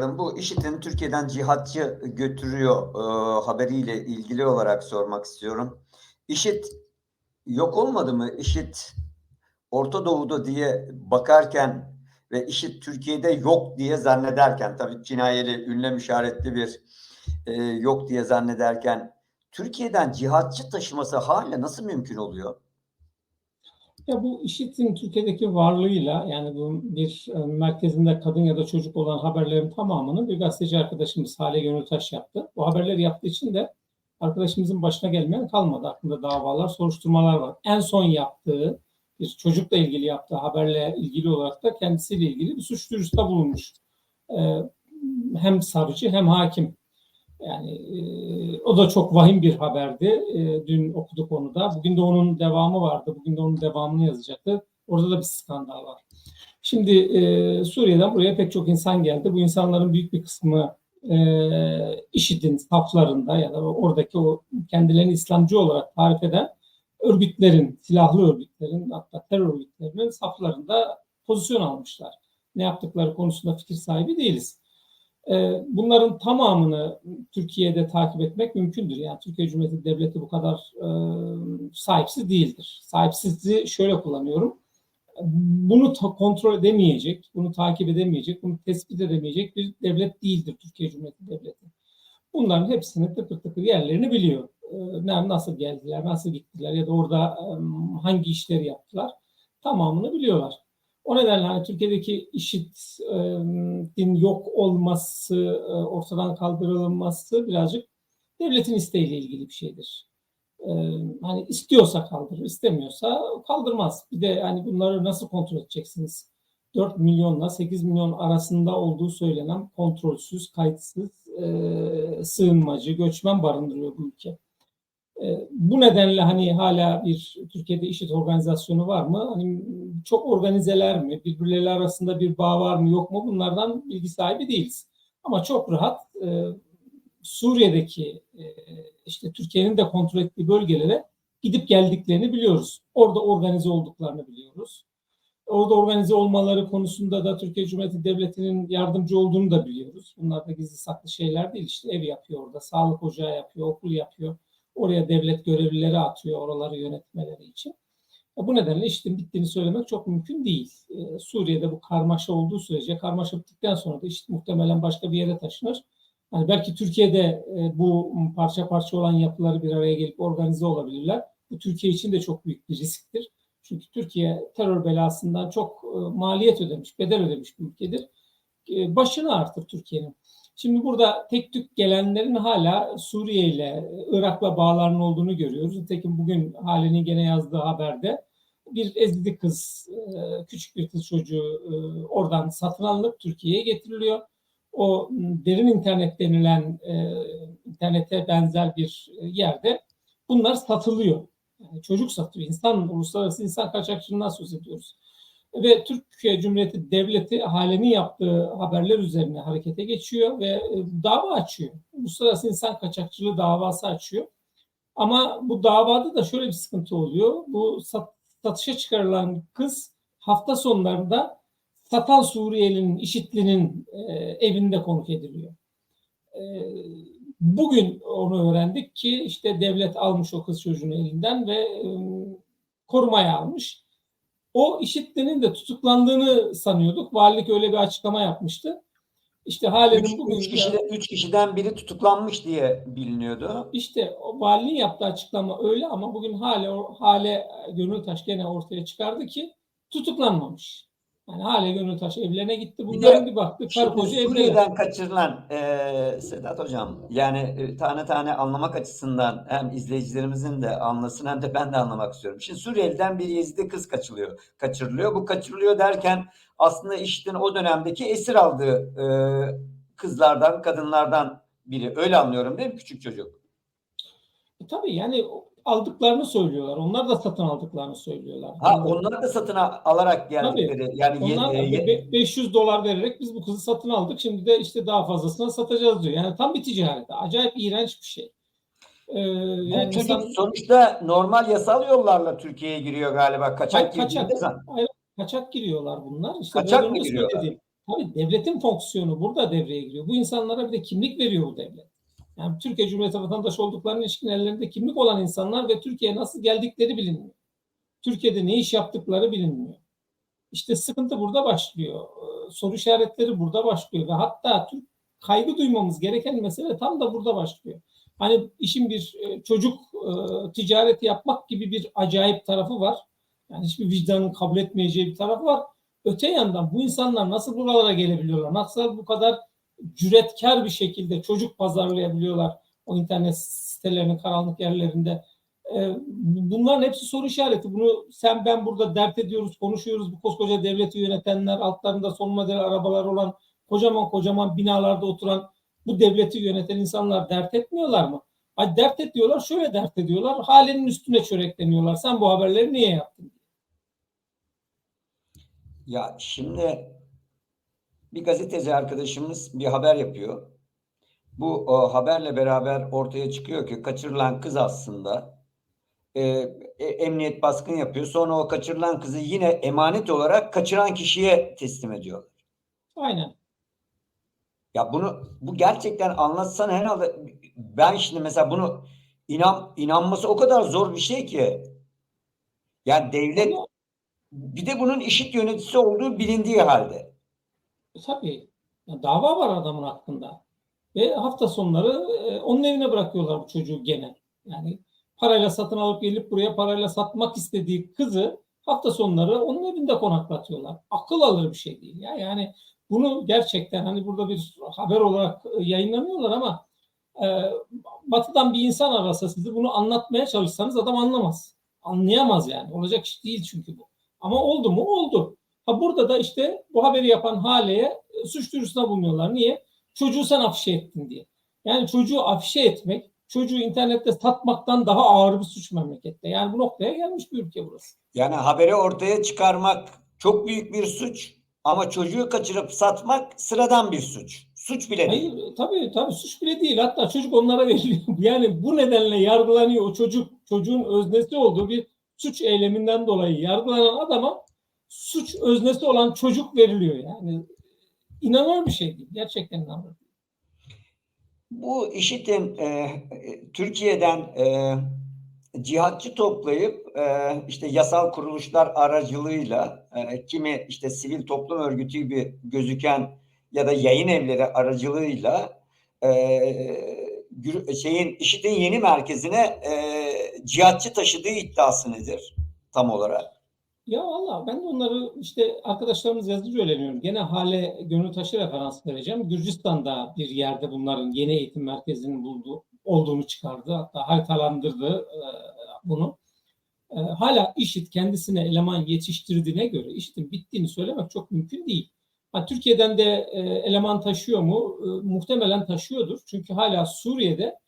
Bu IŞİD'in Türkiye'den cihatçı götürüyor e, haberiyle ilgili olarak sormak istiyorum. IŞİD yok olmadı mı? IŞİD Orta Doğu'da diye bakarken ve IŞİD Türkiye'de yok diye zannederken tabii kinayeli, ünlem işaretli bir e, yok diye zannederken Türkiye'den cihatçı taşıması hala nasıl mümkün oluyor? Ya bu IŞİD'in Türkiye'deki varlığıyla yani bu bir e, merkezinde kadın ya da çocuk olan haberlerin tamamını bir gazeteci arkadaşımız Hale Gönültaş yaptı. Bu haberleri yaptığı için de arkadaşımızın başına gelmeyen kalmadı. Aklında davalar, soruşturmalar var. En son yaptığı bir çocukla ilgili yaptığı haberle ilgili olarak da kendisiyle ilgili bir suç duyurusunda bulunmuş. Ee, hem savcı hem hakim. Yani e, o da çok vahim bir haberdi. E, dün okuduk onu da. Bugün de onun devamı vardı. Bugün de onun devamını yazacaktı. Orada da bir skandal var. Şimdi e, Suriye'den buraya pek çok insan geldi. Bu insanların büyük bir kısmı e, IŞİD'in saflarında ya da oradaki o kendilerini İslamcı olarak tarif eden örgütlerin, silahlı örgütlerin hatta terör örgütlerinin saflarında pozisyon almışlar. Ne yaptıkları konusunda fikir sahibi değiliz. Ee, bunların tamamını Türkiye'de takip etmek mümkündür. Yani Türkiye Cumhuriyeti Devleti bu kadar e, sahipsiz değildir. Sahipsizliği şöyle kullanıyorum. Bunu kontrol edemeyecek, bunu takip edemeyecek, bunu tespit edemeyecek bir devlet değildir Türkiye Cumhuriyeti Devleti. Bunların hepsini tıkır tıkır yerlerini biliyor. Ee, nasıl geldiler, nasıl gittiler ya da orada hangi işleri yaptılar tamamını biliyorlar. O nedenle hani Türkiye'deki IŞİD'in yok olması, ortadan kaldırılması birazcık devletin isteğiyle ilgili bir şeydir. Hani istiyorsa kaldırır, istemiyorsa kaldırmaz. Bir de hani bunları nasıl kontrol edeceksiniz? 4 milyonla 8 milyon arasında olduğu söylenen kontrolsüz, kayıtsız sığınmacı, göçmen barındırıyor bu ülke. Bu nedenle hani hala bir Türkiye'de IŞİD organizasyonu var mı? Hani çok organizeler mi? Birbirleri arasında bir bağ var mı yok mu? Bunlardan bilgi sahibi değiliz. Ama çok rahat e, Suriye'deki e, işte Türkiye'nin de kontrol ettiği bölgelere gidip geldiklerini biliyoruz. Orada organize olduklarını biliyoruz. Orada organize olmaları konusunda da Türkiye Cumhuriyeti Devleti'nin yardımcı olduğunu da biliyoruz. Bunlar da gizli saklı şeyler değil. İşte ev yapıyor orada, sağlık ocağı yapıyor, okul yapıyor. Oraya devlet görevlileri atıyor oraları yönetmeleri için. Bu nedenle işin bittiğini söylemek çok mümkün değil. Ee, Suriye'de bu karmaşa olduğu sürece karmaşa bittikten sonra da işte muhtemelen başka bir yere taşınır. Yani belki Türkiye'de e, bu parça parça olan yapıları bir araya gelip organize olabilirler. Bu Türkiye için de çok büyük bir risktir. Çünkü Türkiye terör belasından çok e, maliyet ödemiş, bedel ödemiş bir ülkedir. E, başını artır Türkiye'nin. Şimdi burada tek tük gelenlerin hala Suriye ile Irak'la bağlarının olduğunu görüyoruz. Nitekim bugün halini gene yazdığı haberde bir ezdi kız, e, küçük bir kız çocuğu e, oradan satın alınıp Türkiye'ye getiriliyor. O derin internet denilen e, internete benzer bir yerde bunlar satılıyor. Çocuk satıyor. İnsan, uluslararası insan kaçakçılığından söz ediyoruz ve Türkiye Cumhuriyeti Devleti halini yaptığı haberler üzerine harekete geçiyor ve e, dava açıyor. Uluslararası insan kaçakçılığı davası açıyor. Ama bu davada da şöyle bir sıkıntı oluyor. Bu satışa çıkarılan kız hafta sonlarında satan Suriyelinin, IŞİD'linin e, evinde konuk ediliyor. E, bugün onu öğrendik ki işte devlet almış o kız çocuğun elinden ve korumaya almış o IŞİD'lerin de tutuklandığını sanıyorduk. Valilik öyle bir açıklama yapmıştı. İşte halen üç, bugün... Üç, kişiden, üç kişiden biri tutuklanmış diye biliniyordu. İşte o valiliğin yaptığı açıklama öyle ama bugün hale, hale Gönültaş gene ortaya çıkardı ki tutuklanmamış. Yani Hale Gönültaş evlerine gitti. Bunların bir, bir baktı. Karı koca Suriye'den kaçırılan e, Sedat Hocam yani e, tane tane anlamak açısından hem izleyicilerimizin de anlasın hem de ben de anlamak istiyorum. Şimdi Suriye'den bir Yezidi kız kaçırılıyor. Kaçırılıyor. Bu kaçırılıyor derken aslında işin o dönemdeki esir aldığı e, kızlardan, kadınlardan biri. Öyle anlıyorum değil mi küçük çocuk? E, tabii yani aldıklarını söylüyorlar. Onlar da satın aldıklarını söylüyorlar. Ha yani, onlar da satın alarak geldikleri. Tabii. Yani onlar ye, 500 dolar vererek biz bu kızı satın aldık. Şimdi de işte daha fazlasına satacağız diyor. Yani tam bir ticaret. Acayip iğrenç bir şey. Ee, yani çocuk insan... sonuçta normal yasal yollarla Türkiye'ye giriyor galiba. Kaçak kaçak, hayır, kaçak giriyorlar bunlar. İşte kaçak mı giriyorlar? Tabii devletin fonksiyonu burada devreye giriyor. Bu insanlara bir de kimlik veriyor bu devlet. Yani Türkiye Cumhuriyeti vatandaşı olduklarına ilişkin ellerinde kimlik olan insanlar ve Türkiye'ye nasıl geldikleri bilinmiyor. Türkiye'de ne iş yaptıkları bilinmiyor. İşte sıkıntı burada başlıyor. Ee, Soru işaretleri burada başlıyor ve hatta Türk kaygı duymamız gereken mesele tam da burada başlıyor. Hani işin bir e, çocuk e, ticareti yapmak gibi bir acayip tarafı var. Yani hiçbir vicdanın kabul etmeyeceği bir tarafı var. Öte yandan bu insanlar nasıl buralara gelebiliyorlar? Nasıl bu kadar cüretkar bir şekilde çocuk pazarlayabiliyorlar o internet sitelerinin karanlık yerlerinde? Ee, Bunların hepsi soru işareti. Bunu sen ben burada dert ediyoruz, konuşuyoruz. Bu koskoca devleti yönetenler, altlarında son model arabalar olan, kocaman kocaman binalarda oturan bu devleti yöneten insanlar dert etmiyorlar mı? Ay dert ediyorlar, şöyle dert ediyorlar. Halinin üstüne çörekleniyorlar. Sen bu haberleri niye yaptın? Ya şimdi bir gazeteci arkadaşımız bir haber yapıyor. Bu o, haberle beraber ortaya çıkıyor ki kaçırılan kız aslında e, e, emniyet baskın yapıyor. Sonra o kaçırılan kızı yine emanet olarak kaçıran kişiye teslim ediyorlar. Aynen. Ya bunu bu gerçekten anlatsan herhalde ben şimdi mesela bunu inan inanması o kadar zor bir şey ki. Yani devlet bir de bunun işit yöneticisi olduğu bilindiği halde. Tabii ya dava var adamın hakkında. Ve hafta sonları e, onun evine bırakıyorlar bu çocuğu gene. Yani parayla satın alıp gelip buraya parayla satmak istediği kızı hafta sonları onun evinde konaklatıyorlar. Akıl alır bir şey değil ya. Yani bunu gerçekten hani burada bir haber olarak e, yayınlamıyorlar ama e, batıdan bir insan arasa sizi bunu anlatmaya çalışsanız adam anlamaz. Anlayamaz yani. Olacak iş değil çünkü bu. Ama oldu mu? Oldu. Ha burada da işte bu haberi yapan Hale'ye e, suç duyurusunda bulunuyorlar. Niye? Çocuğu sen afişe ettin diye. Yani çocuğu afişe etmek, çocuğu internette satmaktan daha ağır bir suç memlekette. Yani bu noktaya gelmiş bir ülke burası. Yani haberi ortaya çıkarmak çok büyük bir suç ama çocuğu kaçırıp satmak sıradan bir suç. Suç bile değil. Hayır tabii tabii suç bile değil. Hatta çocuk onlara veriliyor. Yani bu nedenle yargılanıyor. O çocuk çocuğun öznesi olduğu bir suç eyleminden dolayı yargılanan adama suç öznesi olan çocuk veriliyor. Yani inanılır bir şey değil. Gerçekten inanılır. Bu IŞİD'in e, Türkiye'den e, cihatçı toplayıp e, işte yasal kuruluşlar aracılığıyla e, kimi işte sivil toplum örgütü gibi gözüken ya da yayın evleri aracılığıyla e, şeyin IŞİD'in yeni merkezine e, cihatçı taşıdığı iddiası nedir tam olarak? Ya valla ben de onları işte arkadaşlarımız yazıcı öğreniyorum. Gene hale gönül taşı referans vereceğim. Gürcistan'da bir yerde bunların yeni eğitim merkezinin bulduğu, olduğunu çıkardı. Hatta haritalandırdı e, bunu. E, hala IŞİD kendisine eleman yetiştirdiğine göre IŞİD'in bittiğini söylemek çok mümkün değil. Ha, Türkiye'den de e, eleman taşıyor mu? E, muhtemelen taşıyordur. Çünkü hala Suriye'de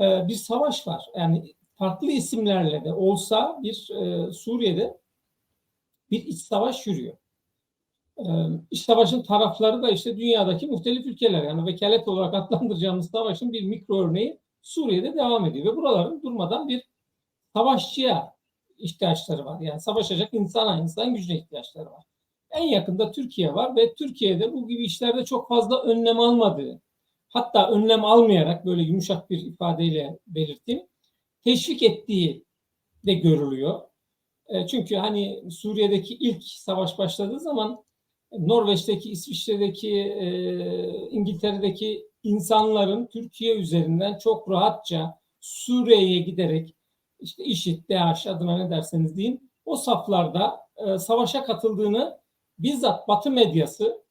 e, bir savaş var. Yani farklı isimlerle de olsa bir e, Suriye'de bir iç savaş yürüyor. Ee, iç savaşın tarafları da işte dünyadaki muhtelif ülkeler. Yani vekalet olarak adlandıracağımız savaşın bir mikro örneği Suriye'de devam ediyor. Ve buraların durmadan bir savaşçıya ihtiyaçları var. Yani savaşacak insana, insan gücüne ihtiyaçları var. En yakında Türkiye var ve Türkiye'de bu gibi işlerde çok fazla önlem almadığı, hatta önlem almayarak böyle yumuşak bir ifadeyle belirteyim, teşvik ettiği de görülüyor. E, Çünkü hani Suriye'deki ilk savaş başladığı zaman Norveç'teki, İsviçre'deki, e, İngiltere'deki insanların Türkiye üzerinden çok rahatça Suriye'ye giderek işte IŞİD, DAEŞ adına ne derseniz deyin o saflarda e, savaşa katıldığını bizzat Batı medyası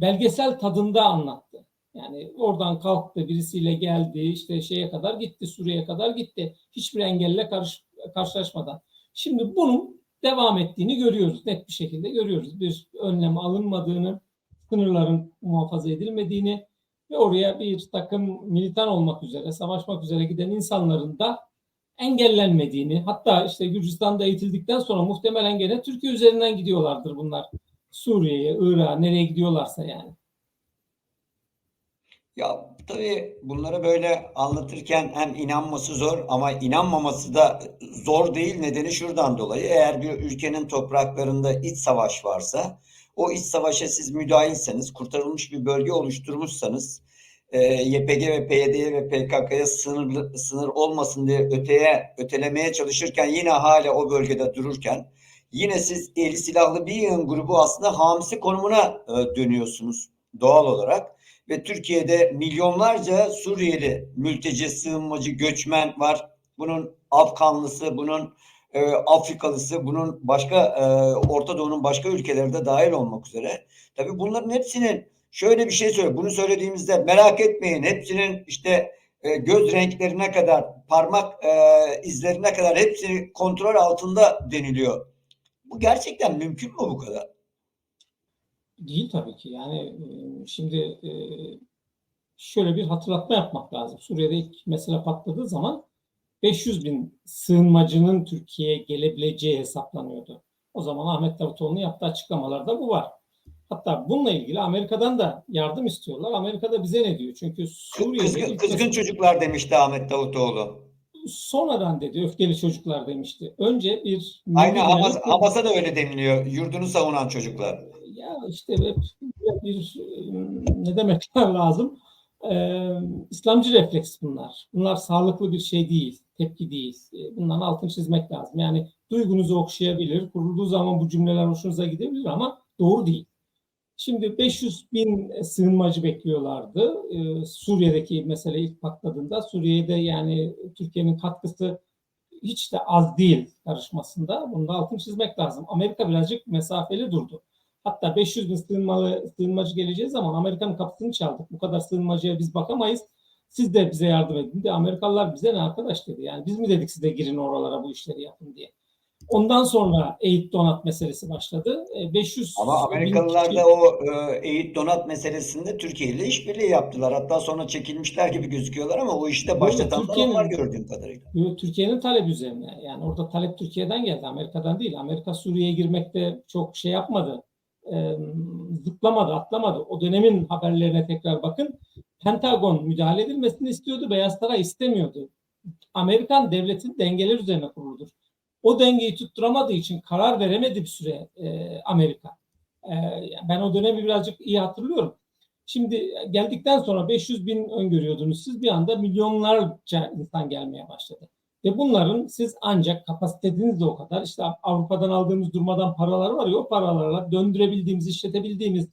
belgesel tadında anlattı. Yani oradan kalktı, birisiyle geldi, işte şeye kadar gitti, Suriye'ye kadar gitti. Hiçbir engelle karış, karşılaşmadan. Şimdi bunun devam ettiğini görüyoruz. Net bir şekilde görüyoruz. Bir önlem alınmadığını, sınırların muhafaza edilmediğini ve oraya bir takım militan olmak üzere, savaşmak üzere giden insanların da engellenmediğini, hatta işte Gürcistan'da eğitildikten sonra muhtemelen gene Türkiye üzerinden gidiyorlardır bunlar. Suriye'ye, Irak'a, nereye gidiyorlarsa yani. Ya tabii bunları böyle anlatırken hem inanması zor ama inanmaması da zor değil. Nedeni şuradan dolayı. Eğer bir ülkenin topraklarında iç savaş varsa o iç savaşa siz müdahilseniz, kurtarılmış bir bölge oluşturmuşsanız, e, YPG ve PYD ve PKK'ya sınır, sınır olmasın diye öteye ötelemeye çalışırken yine hala o bölgede dururken yine siz eli silahlı bir yığın grubu aslında hamsi konumuna e, dönüyorsunuz doğal olarak ve Türkiye'de milyonlarca Suriyeli mülteci, sığınmacı, göçmen var. Bunun Afganlısı, bunun e, Afrikalısı, bunun başka e, Orta Doğu'nun başka ülkelerde dahil olmak üzere. Tabii bunların hepsinin şöyle bir şey söyle. Bunu söylediğimizde merak etmeyin. Hepsinin işte e, göz renklerine kadar, parmak e, izlerine kadar hepsi kontrol altında deniliyor. Bu gerçekten mümkün mü bu kadar? Değil tabii ki. Yani e, şimdi e, şöyle bir hatırlatma yapmak lazım. Suriye'de ilk mesele patladığı zaman 500 bin sığınmacının Türkiye'ye gelebileceği hesaplanıyordu. O zaman Ahmet Davutoğlu'nun yaptığı açıklamalarda bu var. Hatta bununla ilgili Amerika'dan da yardım istiyorlar. Amerika'da bize ne diyor? Çünkü Suriye'de Kızgın, kızgın çocuklar demişti Ahmet Davutoğlu. sonradan dedi öfkeli çocuklar demişti. Önce bir Aynı milli Hamas, Hamas'a da öyle deniliyor. Yurdunu savunan çocuklar. Ya işte bir ne demek lazım? Ee, İslamcı refleks bunlar. Bunlar sağlıklı bir şey değil, tepki değil. Ee, Bunların altını çizmek lazım. Yani duygunuzu okşayabilir, kurulduğu zaman bu cümleler hoşunuza gidebilir ama doğru değil. Şimdi 500 bin sığınmacı bekliyorlardı. Ee, Suriye'deki mesele ilk patladığında Suriye'de yani Türkiye'nin katkısı hiç de az değil karışmasında. Bunu da altını çizmek lazım. Amerika birazcık mesafeli durdu. Hatta 500 bin sığınmalı, sığınmacı geleceği zaman Amerika'nın kapısını çaldık. Bu kadar sığınmacıya biz bakamayız. Siz de bize yardım edin de Amerikalılar bize ne arkadaş dedi. Yani biz mi dedik size girin oralara bu işleri yapın diye. Ondan sonra eğit donat meselesi başladı. E, 500 Ama bin Amerikalılar kişi- da o e, eğit donat meselesinde Türkiye ile işbirliği yaptılar. Hatta sonra çekilmişler gibi gözüküyorlar ama o işi de başlatan da Türkiye'nin- onlar gördüğüm kadarıyla. Türkiye'nin talebi üzerine. Yani orada talep Türkiye'den geldi, Amerika'dan değil. Amerika Suriye'ye girmekte çok şey yapmadı, e, zıplamadı, atlamadı. O dönemin haberlerine tekrar bakın. Pentagon müdahale edilmesini istiyordu, Beyaz Saray istemiyordu. Amerikan devletin dengeler üzerine kuruludur. O dengeyi tutturamadığı için karar veremedi bir süre e, Amerika. E, ben o dönemi birazcık iyi hatırlıyorum. Şimdi geldikten sonra 500 bin öngörüyordunuz siz bir anda milyonlarca insan gelmeye başladı. Ve bunların siz ancak kapasiteniz de o kadar işte Avrupa'dan aldığımız durmadan paralar var ya o paralarla döndürebildiğimiz, işletebildiğimiz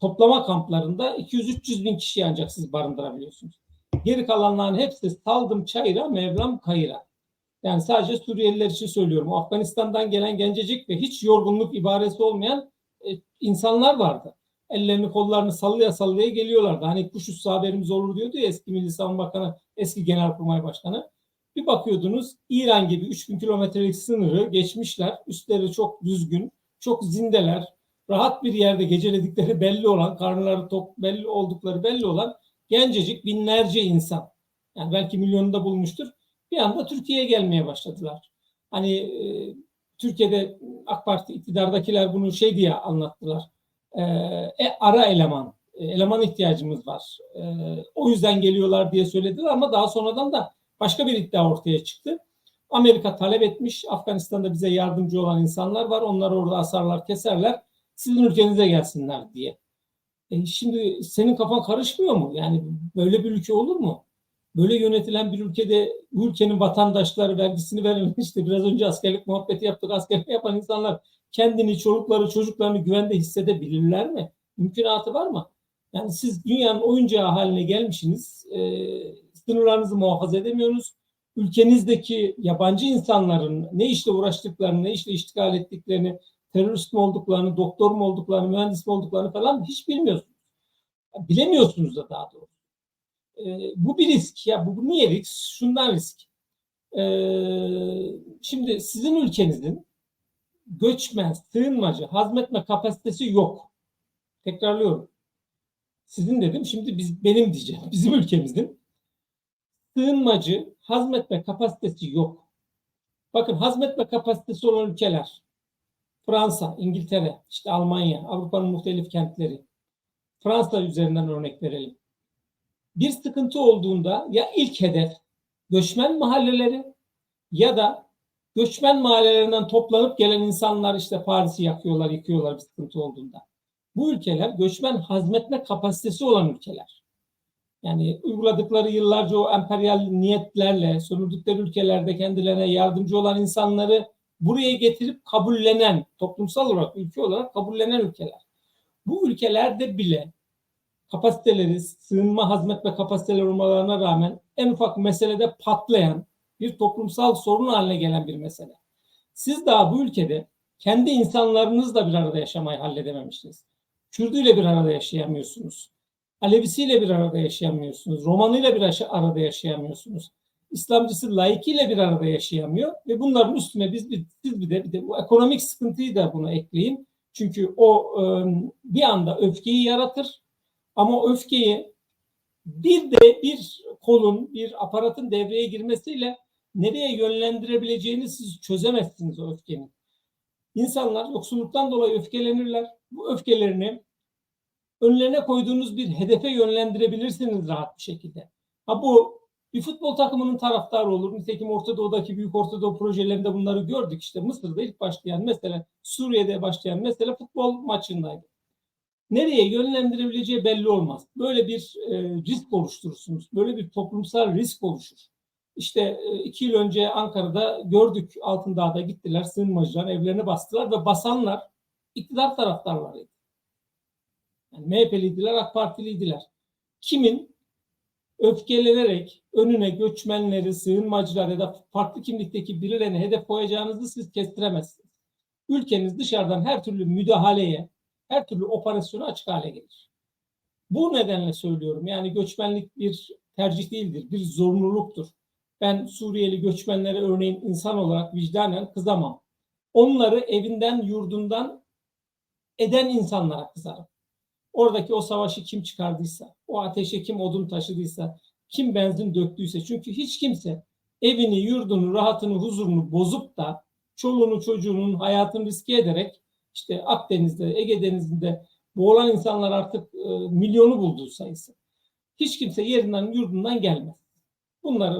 toplama kamplarında 200-300 bin kişiyi ancak siz barındırabiliyorsunuz. Geri kalanların hepsi saldım çayıra, mevlam kayıra. Yani sadece Suriyeliler için söylüyorum. Afganistan'dan gelen gencecik ve hiç yorgunluk ibaresi olmayan e, insanlar vardı ellerini kollarını sallaya sallaya geliyorlardı. Hani kuş üstü haberimiz olur diyordu ya eski Milli Savunma Bakanı, eski Genelkurmay Başkanı. Bir bakıyordunuz İran gibi 3000 kilometrelik sınırı geçmişler. Üstleri çok düzgün, çok zindeler. Rahat bir yerde geceledikleri belli olan, karnları tok belli oldukları belli olan gencecik binlerce insan. Yani belki milyonu da bulmuştur. Bir anda Türkiye'ye gelmeye başladılar. Hani e, Türkiye'de AK Parti iktidardakiler bunu şey diye anlattılar e, ara eleman, e, eleman ihtiyacımız var. E, o yüzden geliyorlar diye söylediler ama daha sonradan da başka bir iddia ortaya çıktı. Amerika talep etmiş, Afganistan'da bize yardımcı olan insanlar var. Onlar orada asarlar, keserler. Sizin ülkenize gelsinler diye. E, şimdi senin kafan karışmıyor mu? Yani böyle bir ülke olur mu? Böyle yönetilen bir ülkede ülkenin vatandaşları vergisini veren işte biraz önce askerlik muhabbeti yaptık. Askerlik yapan insanlar kendini, çocukları, çocuklarını güvende hissedebilirler mi? Mümkünatı var mı? Yani siz dünyanın oyuncağı haline gelmişsiniz, e, sınırlarınızı muhafaza edemiyorsunuz. Ülkenizdeki yabancı insanların ne işle uğraştıklarını, ne işle iştigal ettiklerini, terörist mi olduklarını, doktor mu olduklarını, mühendis mi olduklarını falan hiç bilmiyorsunuz. Bilemiyorsunuz da daha doğrusu. E, bu bir risk. Ya bu, bu niye risk? Şundan risk. E, şimdi sizin ülkenizin göçmen, sığınmacı, hazmetme kapasitesi yok. Tekrarlıyorum. Sizin dedim, şimdi biz benim diyeceğim. Bizim ülkemizin sığınmacı, hazmetme kapasitesi yok. Bakın hazmetme kapasitesi olan ülkeler Fransa, İngiltere, işte Almanya, Avrupa'nın muhtelif kentleri. Fransa üzerinden örnek verelim. Bir sıkıntı olduğunda ya ilk hedef göçmen mahalleleri ya da göçmen mahallelerinden toplanıp gelen insanlar işte Paris'i yakıyorlar, yıkıyorlar bir sıkıntı olduğunda. Bu ülkeler göçmen hazmetme kapasitesi olan ülkeler. Yani uyguladıkları yıllarca o emperyal niyetlerle sömürdükleri ülkelerde kendilerine yardımcı olan insanları buraya getirip kabullenen, toplumsal olarak, ülke olarak kabullenen ülkeler. Bu ülkelerde bile kapasiteleri, sığınma hazmetme kapasiteleri olmalarına rağmen en ufak meselede patlayan bir toplumsal sorun haline gelen bir mesele. Siz daha bu ülkede kendi insanlarınızla bir arada yaşamayı halledememişsiniz. Kürdüyle bir arada yaşayamıyorsunuz. Alevisiyle bir arada yaşayamıyorsunuz. Romanıyla bir arada yaşayamıyorsunuz. İslamcısı laikiyle bir arada yaşayamıyor ve bunların üstüne biz bir, siz bir de, bir de bu ekonomik sıkıntıyı da buna ekleyin. Çünkü o e, bir anda öfkeyi yaratır ama öfkeyi bir de bir kolun, bir aparatın devreye girmesiyle nereye yönlendirebileceğini siz çözemezsiniz o öfkenin. İnsanlar yoksulluktan dolayı öfkelenirler. Bu öfkelerini önlerine koyduğunuz bir hedefe yönlendirebilirsiniz rahat bir şekilde. Ha bu bir futbol takımının taraftarı olur. Nitekim Orta Doğu'daki büyük Orta Doğu projelerinde bunları gördük. İşte Mısır'da ilk başlayan mesele, Suriye'de başlayan mesele futbol maçındaydı. Nereye yönlendirebileceği belli olmaz. Böyle bir e, risk oluşturursunuz. Böyle bir toplumsal risk oluşur. İşte e, iki yıl önce Ankara'da gördük Altındağ'da gittiler sığınmacılar evlerini bastılar ve basanlar iktidar taraftarlarıydı. Yani MHP'liydiler, AK Partiliydiler. Kimin öfkelenerek önüne göçmenleri, sığınmacılar ya da farklı kimlikteki birilerini hedef koyacağınızı siz kestiremezsiniz. Ülkeniz dışarıdan her türlü müdahaleye, her türlü operasyona açık hale gelir. Bu nedenle söylüyorum. Yani göçmenlik bir tercih değildir, bir zorunluluktur. Ben Suriyeli göçmenlere örneğin insan olarak vicdanen kızamam. Onları evinden, yurdundan eden insanlara kızarım. Oradaki o savaşı kim çıkardıysa, o ateşe kim odun taşıdıysa, kim benzin döktüyse. Çünkü hiç kimse evini, yurdunu, rahatını, huzurunu bozup da çoluğunu, çocuğunun hayatını riske ederek işte Akdeniz'de, Ege Denizi'nde boğulan insanlar artık e, milyonu buldu sayısı. Hiç kimse yerinden, yurdundan gelmez. Bunları